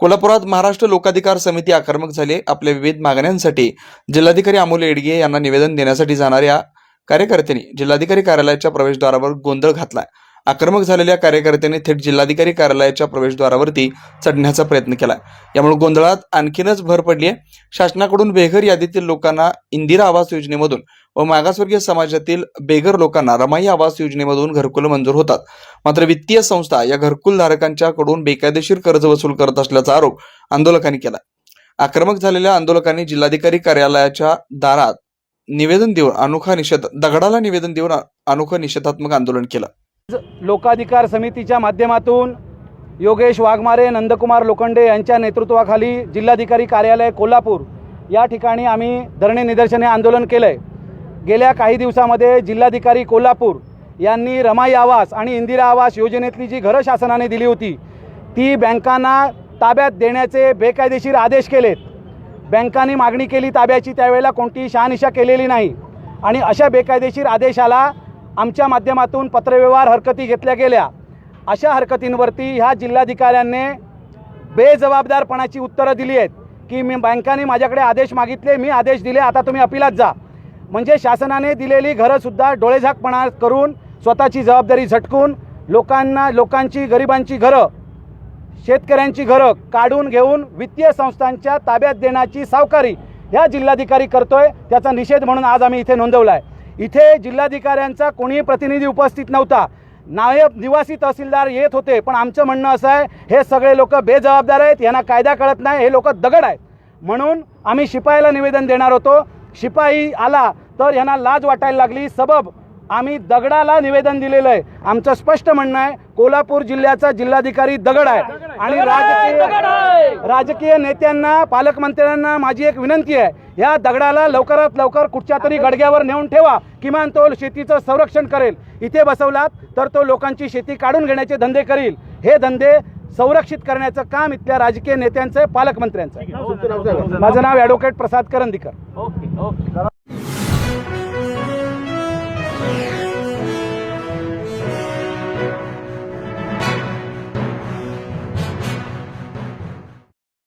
कोल्हापुरात महाराष्ट्र लोकाधिकार समिती आक्रमक झाली. आपल्या विविध मागण्यांसाठी जिल्हाधिकारी अमोल येडगे यांना निवेदन देण्यासाठी जाणाऱ्या कार्यकर्त्यांनी जिल्हाधिकारी कार्यालयाच्या प्रवेशद्वारावर गोंधळ घातलाय. आक्रमक झालेल्या कार्यकर्त्यांनी थेट जिल्हाधिकारी कार्यालयाच्या प्रवेशद्वारावरती चढण्याचा प्रयत्न केला. यामुळे गोंधळात आणखीनच भर पडली आहे. शासनाकडून बेघर यादीतील लोकांना इंदिरा आवास योजनेमधून व मागासवर्गीय समाजातील बेघर लोकांना रमाई आवास योजनेमधून घरकुल मंजूर होतात. मात्र वित्तीय संस्था या घरकुल धारकांच्याकडून बेकायदेशीर कर्ज वसूल करत असल्याचा आरोप आंदोलकांनी केला. आक्रमक झालेल्या आंदोलकांनी जिल्हाधिकारी कार्यालयाच्या दारात निवेदन देऊन अनोखा निषेध दगडाला निवेदन देऊन अनोखा अनोखं निषेधात्मक आंदोलन केलं. लोकाधिकार समितीच्या माध्यमातून योगेश वाघमारे नंदकुमार लोखंडे यांच्या नेतृत्वाखाली जिल्हाधिकारी कार्यालय कोल्हापूर या ठिकाणी आम्ही धरणे निदर्शने आंदोलन केलं आहे गेल्या काही दिवसामध्ये जिल्हाधिकारी कोल्हापूर यांनी रमाई आवास आणि इंदिरा आवास योजनेतली जी घरं शासनाने दिली होती ती बँकांना ताब्यात देण्याचे बेकायदेशीर आदेश केलेत. बँकांनी मागणी केली ताब्याची त्यावेळेला कोणतीही शहानिशा केलेली नाही. आणि अशा बेकायदेशीर आदेशाला आमच्या माध्यमातून पत्रव्यवहार हरकती घेतल्या गेल्या. अशा हरकतींवरती ह्या जिल्हाधिकाऱ्यांनी बेजबाबदारपणाची उत्तरं दिली आहेत की मी बँकांनी माझ्याकडे आदेश मागितले मी आदेश दिले आता तुम्ही अपिलात जा. म्हणजे शासनाने दिलेली घरंसुद्धा डोळेझाकपणा करून स्वतःची जबाबदारी झटकून लोकांना लोकांची गरिबांची घरं शेतकऱ्यांची घरं काढून घेऊन वित्तीय संस्थांच्या ताब्यात देण्याची सावकारी ह्या जिल्हाधिकारी करतोय त्याचा निषेध म्हणून आज आम्ही इथे नोंदवला आहे इथे जिल्हाधिकाऱ्यांचा कोणीही प्रतिनिधी उपस्थित नव्हता. नायब निवासी तहसीलदार येत होते पण आमचं म्हणणं असं आहे हे सगळे लोक बेजबाबदार आहेत यांना कायदा कळत नाही हे लोक दगड आहेत. म्हणून आम्ही शिपायाला निवेदन देणार होतो. शिपाई आला तर यांना लाज वाटायला लागली. सबब आम्ही दगडाला निवेदन दिलेलं आहे. आमचं स्पष्ट म्हणणं आहे कोल्हापूर जिल्ह्याचा जिल्हाधिकारी दगड आहे. आणि राजकीय राजकीय नेत्यांना पालकमंत्र्यांना माझी एक विनंती आहे या दगडाला लवकरात लवकर कुठच्या तरी गडग्यावर नेऊन ठेवा. किमान तो शेतीचं संरक्षण करेल. इथे बसवलात तर तो लोकांची शेती काढून घेण्याचे धंदे करील. हे धंदे संरक्षित करण्याचं काम इथल्या राजकीय नेत्यांचं पालकमंत्र्यांचं आहे. माझं नाव ॲडव्होकेट प्रसाद करंदीकर.